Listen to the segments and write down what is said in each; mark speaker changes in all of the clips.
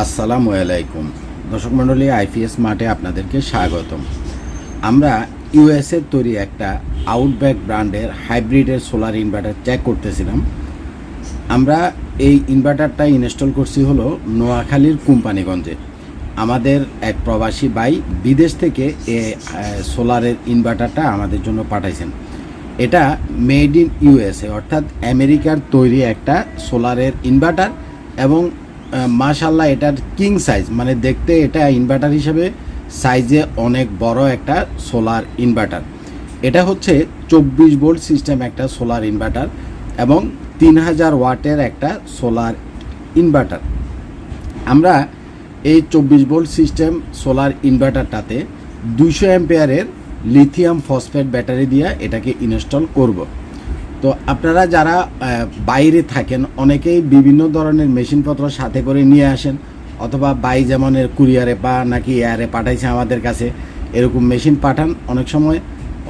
Speaker 1: আসসালামু আলাইকুম। দর্শক মণ্ডলী, আইপিএস মাঠে আপনাদেরকে স্বাগতম। আমরা ইউএসের তৈরি একটা আউটব্যাক ব্র্যান্ডের হাইব্রিডের সোলার ইনভার্টার চেক করতেছিলাম। আমরা এই ইনভার্টারটা ইনস্টল করছি হলো নোয়াখালীর কোম্পানিগঞ্জে। আমাদের এক প্রবাসী ভাই বিদেশ থেকে এ, সোলারের ইনভার্টারটা আমাদের জন্য পাঠাইছেন। এটা মেড ইন ইউএসএ, অর্থাৎ আমেরিকার তৈরি একটা সোলারের ইনভার্টার এবং মাশাল্লাহ এটার কিং সাইজ মানে দেখতে এটা ইনভার্টার হিসেবে সাইজে অনেক বড় একটা সোলার ইনভার্টার এটা হচ্ছে চব্বিশ ভোল্ট সিস্টেম একটা সোলার ইনভার্টার এবং তিন হাজার ওয়াটের একটা সোলার ইনভার্টার আমরা এই চব্বিশ ভোল্ট সিস্টেম সোলার ইনভার্টারটাতে দুইশো অ্যাম্পেয়ারের লিথিয়াম ফসফেট ব্যাটারি দিয়ে এটাকে ইনস্টল করব। তো আপনারা যারা বাইরে থাকেন, অনেকেই বিভিন্ন ধরনের মেশিনপত্র সাথে করে নিয়ে আসেন, অথবা বাই যেমনের কুরিয়ারে পা নাকি এয়ারে পাঠাইছে আমাদের কাছে, এরকম মেশিন পাঠান। অনেক সময়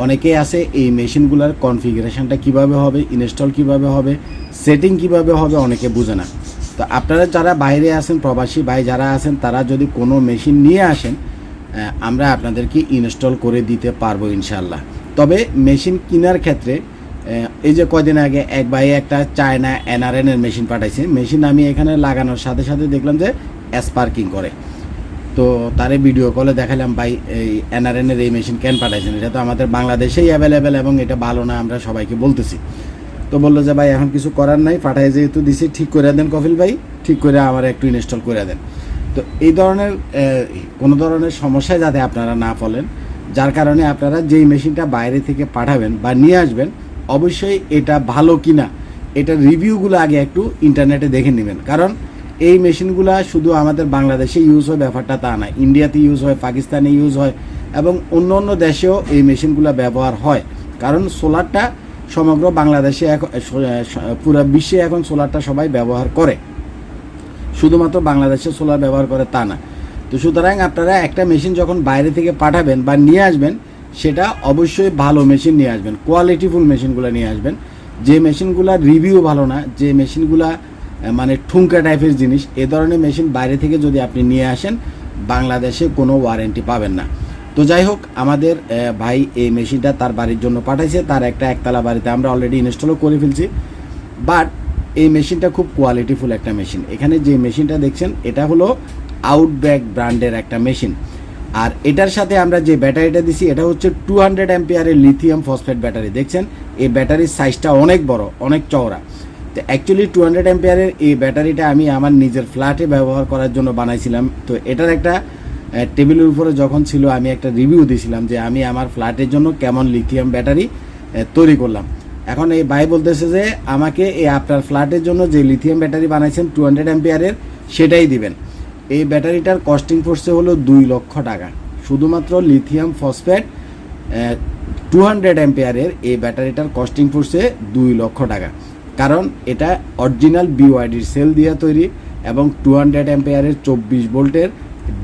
Speaker 1: অনেকেই আছে, এই মেশিনগুলোর কনফিগারেশনটা কীভাবে হবে, ইনস্টল কীভাবে হবে, সেটিং কীভাবে হবে, অনেকে বুঝে না। তো আপনারা যারা বাইরে আছেন, প্রবাসী ভাই যারা আছেন, তারা যদি কোনো মেশিন নিয়ে আসেন আমরা আপনাদেরকে ইনস্টল করে দিতে পারব ইনশাল্লাহ তবে মেশিন কেনার ক্ষেত্রে এই যে কয়দিন আগে এক ভাই একটা চায়না এনআরএন এর মেশিন পাঠাইছে। মেশিন আমি এখানে লাগানোর সাথে সাথে দেখলাম যে স্পার্কিং করে। তো তারে ভিডিও কলে দেখালাম, ভাই, এই এনআরএন এর এই মেশিন কেন পাঠাইছেন? এটা তো আমাদের বাংলাদেশেই অ্যাভেলেবেল এবং এটা ভালো না, আমরা সবাইকে বলতেছি। তো বলল যে, ভাই, এখন কিছু করার নাই পাঠাই যেহেতু দিছি, ঠিক করে দেন কফিল ভাই, ঠিক করে আমার একটু ইনস্টল করে দেন। তো এই ধরনের কোনো ধরনের সমস্যায় যাতে আপনারা না পড়েন, যার কারণে আপনারা যেই মেশিনটা বাইরে থেকে পাঠাবেন বা নিয়ে আসবেন অবশ্যই এটা ভালো কিনা এটার রিভিউগুলো আগে একটু ইন্টারনেটে দেখে নেবেন। কারণ এই মেশিনগুলো শুধু আমাদের বাংলাদেশে ইউজ হয়, ব্যাপারটা তা না। ইন্ডিয়াতে ইউজ হয় পাকিস্তানে ইউজ হয় এবং অন্য অন্য দেশেও এই মেশিনগুলো ব্যবহার হয়। কারণ সোলারটা সমগ্র বাংলাদেশে এখন পুরো বিশ্বে এখন সোলারটা সবাই ব্যবহার করে। শুধুমাত্র বাংলাদেশে সোলার ব্যবহার করে তা না। তো সুতরাং আপনারা একটা মেশিন যখন বাইরে থেকে পাঠাবেন বা নিয়ে আসবেন সেটা অবশ্যই ভালো মেশিন নিয়ে আসবেন। কোয়ালিটিফুল মেশিনগুলো নিয়ে আসবেন। যে মেশিনগুলোর রিভিউ ভালো না, যে মেশিনগুলা মানে ঠুঙ্কা টাইপের জিনিস, এ ধরনের মেশিন বাইরে থেকে যদি আপনি নিয়ে আসেন, বাংলাদেশে কোনো ওয়ারেন্টি পাবেন না। তো যাই হোক, আমাদের ভাই এই মেশিনটা তার বাড়ির জন্য পাঠাইছে, তার একটা একতলা বাড়িতে আমরা অলরেডি ইনস্টলও করে ফেলছি। বাট এই মেশিনটা খুব কোয়ালিটিফুল একটা মেশিন এখানে যে মেশিনটা দেখছেন, এটা হলো আউটব্যাক ব্র্যান্ডের একটা মেশিন আর এটার সাথে আমরা যে ব্যাটারিটা দিছি, এটা হচ্ছে টু হান্ড্রেড অ্যাম্পিয়ারের লিথিয়াম ফসফেট ব্যাটারি। দেখছেন, এই ব্যাটারির সাইজটা অনেক বড়, অনেক চওড়া। তো অ্যাকচুয়ালি টু হান্ড্রেড অ্যাম্পিয়ারের এই ব্যাটারিটা আমি আমার নিজের ফ্ল্যাটে ব্যবহার করার জন্য বানাইছিলাম। তো এটার একটা টেবিলের উপরে যখন ছিল, আমি একটা রিভিউ দিয়েছিলাম যে আমি আমার ফ্ল্যাটের জন্য কেমন লিথিয়াম ব্যাটারি তৈরি করলাম। এখন এই ভাই বলতেছে যে, আমাকে এই আপনার ফ্ল্যাটের জন্য যে লিথিয়াম ব্যাটারি বানাইছেন টু হান্ড্রেড অ্যাম্পিয়ারের সেটাই দিবেন। এই ব্যাটারিটার কস্টিং পড়ছে হলো দুই লক্ষ টাকা। শুধুমাত্র লিথিয়াম ফসফেট টু হান্ড্রেড অ্যাম্পিয়ারের এই ব্যাটারিটার কস্টিং পড়ছে দুই লক্ষ টাকা। কারণ এটা অরিজিনাল বিওয়াইডির সেল দিয়ে তৈরি এবং টু হান্ড্রেড অ্যাম্পিয়ারের চব্বিশ ভোল্টের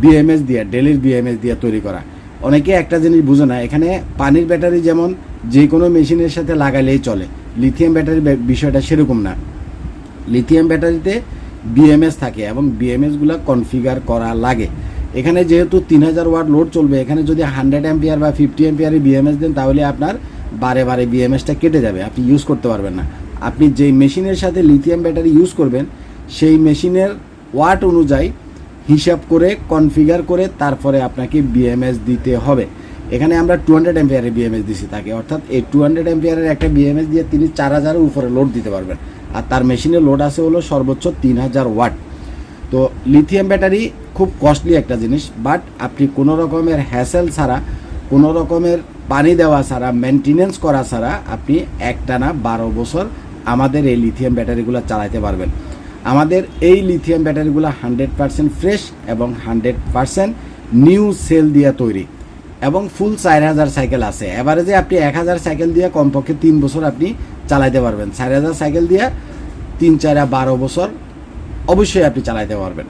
Speaker 1: বিএমএস দিয়ে ডেলির বিএমএস দিয়ে তৈরি করা। অনেকে একটা জিনিস বুঝে না, এখানে পানির ব্যাটারি যেমন যে কোনো মেশিনের সাথে লাগালেই চলে। লিথিয়াম ব্যাটারির বিষয়টা সেরকম না। লিথিয়াম ব্যাটারিতে বিএমএস থাকে এবং বিএমএসগুলো কনফিগার করা লাগে। এখানে যেহেতু তিন হাজার ওয়াট লোড চলবে, এখানে যদি হান্ড্রেড অ্যাম্পিয়ার বা ফিফটি অ্যাম্পিয়ারের বিএমএস দেন, তাহলে আপনার বারে বারে বিএমএসটা কেটে যাবে, আপনি ইউজ করতে পারবেন না। আপনি যেই মেশিনের সাথে লিথিয়াম ব্যাটারি ইউজ করবেন, সেই মেশিনের ওয়াট অনুযায়ী হিসাব করে কনফিগার করে, তারপরে আপনাকে বিএমএস দিতে হবে। এখানে আমরা টু হান্ড্রেড এম্পিয়ারের বিএমএস দিছি তাকে, অর্থাৎ এই টু হান্ড্রেড এম্পিয়ারের একটা বিএমএস দিয়ে তিনি চার হাজারের উপরে লোড দিতে পারবেন। আর তার মেশিনের লোড আছে হলো সর্বোচ্চ তিন হাজার ওয়াট। তো লিথিয়াম ব্যাটারি খুব কস্টলি একটা জিনিস বাট আপনি কোনো রকমের হ্যাসেল ছাড়া, কোনো রকমের পানি দেওয়া ছাড়া মেনটেনেন্স করা ছাড়া আপনি একটানা বারো বছর আমাদের এই লিথিয়াম ব্যাটারিগুলো চালাতে পারবেন। আমাদের এই লিথিয়াম ব্যাটারিগুলো হান্ড্রেড পারসেন্ট ফ্রেশ এবং হান্ড্রেড পারসেন্ট নিউ সেল দিয়ে তৈরি এবং ফুল চার হাজার সাইকেল আছে। এভারেজে আপনি এক হাজার সাইকেল দিয়ে কমপক্ষে তিন বছর আপনি চালাইতে পারবেন। চার হাজার সাইকেল দিয়ে তিন, চারা বারো বছর অবশ্যই আপনি চালাইতে পারবেন।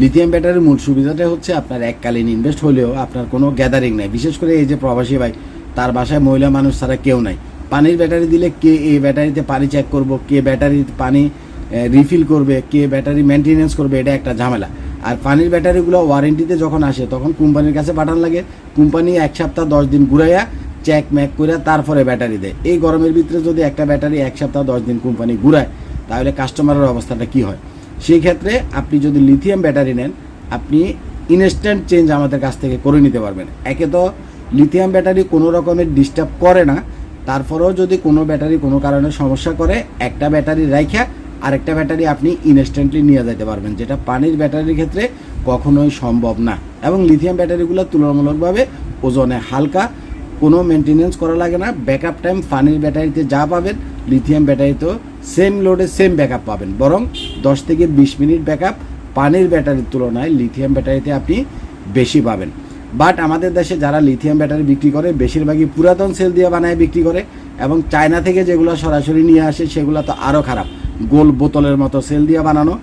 Speaker 1: লিথিয়াম ব্যাটারির মূল সুবিধাটা হচ্ছে আপনার এককালীন ইনভেস্ট হলেও আপনার কোনো গ্যাদারিং নাই। বিশেষ করে এই যে প্রবাসী ভাই, তার বাসায় মহিলা মানুষ ছাড়া কেউ নাই। পানির ব্যাটারি দিলে কে এই ব্যাটারিতে পানি চেক করব, কে ব্যাটারি পানি রিফিল করবে, কে ব্যাটারি মেনটেনেন্স করবে, এটা একটা ঝামেলা। আর পানির ব্যাটারিগুলো ওয়ারেন্টিতে যখন আসে, তখন কোম্পানির কাছে পাঠান লাগে। কোম্পানি এক সপ্তাহ দশ দিন ঘুরাইয়া চেক ম্যাক করে তারপরে ব্যাটারি দেয়। এই গরমের ভিতরে যদি একটা ব্যাটারি এক সপ্তাহ, দশ দিন কোম্পানি ঘুরায়, তাহলে কাস্টমারের অবস্থাটা কি হয়? সেই ক্ষেত্রে আপনি যদি লিথিয়াম ব্যাটারি নেন, আপনি ইনস্ট্যান্ট চেঞ্জ আমাদের কাছ থেকে করে নিতে পারবেন। একে তো লিথিয়াম ব্যাটারি কোনো রকমের ডিস্টার্ব করে না, তারপরেও যদি কোনো ব্যাটারি কোনো কারণে সমস্যা করে, একটা ব্যাটারি রাইখা, আরেকটা ব্যাটারি আপনি ইনস্ট্যান্টলি নিয়ে যেতে পারবেন, যেটা পানির ব্যাটারির ক্ষেত্রে কখনোই সম্ভব না। এবং লিথিয়াম ব্যাটারিগুলো তুলনামূলকভাবে ওজনে হালকা কোনো মেনটেনেন্স করা লাগে না। ব্যাকআপ টাইম পানির ব্যাটারিতে যা পাবেন লিথিয়াম ব্যাটারিতেও সেম লোডে সেম ব্যাকআপ পাবেন। বরং দশ থেকে বিশ মিনিট ব্যাকআপ পানির ব্যাটারির তুলনায় লিথিয়াম ব্যাটারিতে আপনি বেশি পাবেন। বাট আমাদের দেশে যারা লিথিয়াম ব্যাটারি বিক্রি করে, বেশিরভাগই পুরাতন সেল দিয়ে বানায় বিক্রি করে এবং চায়না থেকে যেগুলো সরাসরি নিয়ে আসে, সেগুলো তো আরও খারাপ। গোল বোতলের মতো সেল দিয়ে বানানো।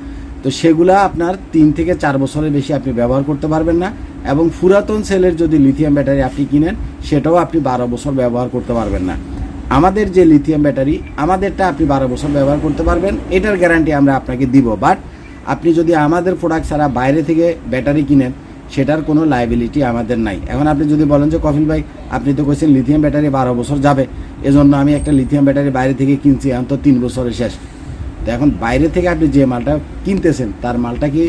Speaker 1: তো সেগুলা আপনার তিন থেকে চার বছরের বেশি আপনি ব্যবহার করতে পারবেন না। এবং পুরাতন সেলের যদি লিথিয়াম ব্যাটারি আপনি কিনেন, সেটাও আপনি বারো বছর ব্যবহার করতে পারবেন না। আমাদের যে লিথিয়াম ব্যাটারি আমাদেরটা আপনি বারো বছর ব্যবহার করতে পারবেন, এটার গ্যারান্টি আমরা আপনাকে দিব। বাট আপনি যদি আমাদের প্রোডাক্ট ছাড়া বাইরে থেকে ব্যাটারি কিনেন, সেটার কোনো লাইবিলিটি আমাদের নাই। এখন আপনি যদি বলেন যে, কফিল ভাই, আপনি তো কইছেন লিথিয়াম ব্যাটারি বারো বছর যাবে, এজন্য আমি একটা লিথিয়াম ব্যাটারি বাইরে থেকে কিনছি, এখন তো তিন বছরের শেষ। তো এখন বাইরে থেকে আপনি যে মালটা কিনতেছেন, তার মালটা কি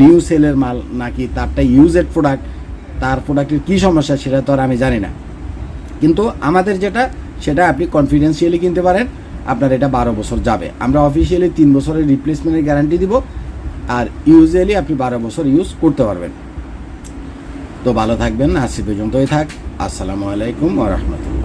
Speaker 1: নিউ সেলের মাল নাকি তারটা ইউজেড প্রোডাক্ট তার প্রোডাক্টের কী সমস্যা সেটা তো আর আমি জানি না। কিন্তু আমাদের যেটা, সেটা আপনি কনফিডেন্সিয়ালি কিনতে পারেন, আপনার এটা বারো বছর যাবে। আমরা অফিসিয়ালি তিন বছরের রিপ্লেসমেন্টের গ্যারান্টি দিব, আর ইউজুয়ালি আপনি বারো বছর ইউজ করতে পারবেন। তো ভালো থাকবেন আজকে পর্যন্তই থাক। আসসালামু আলাইকুম ওরহমতুল্লাহ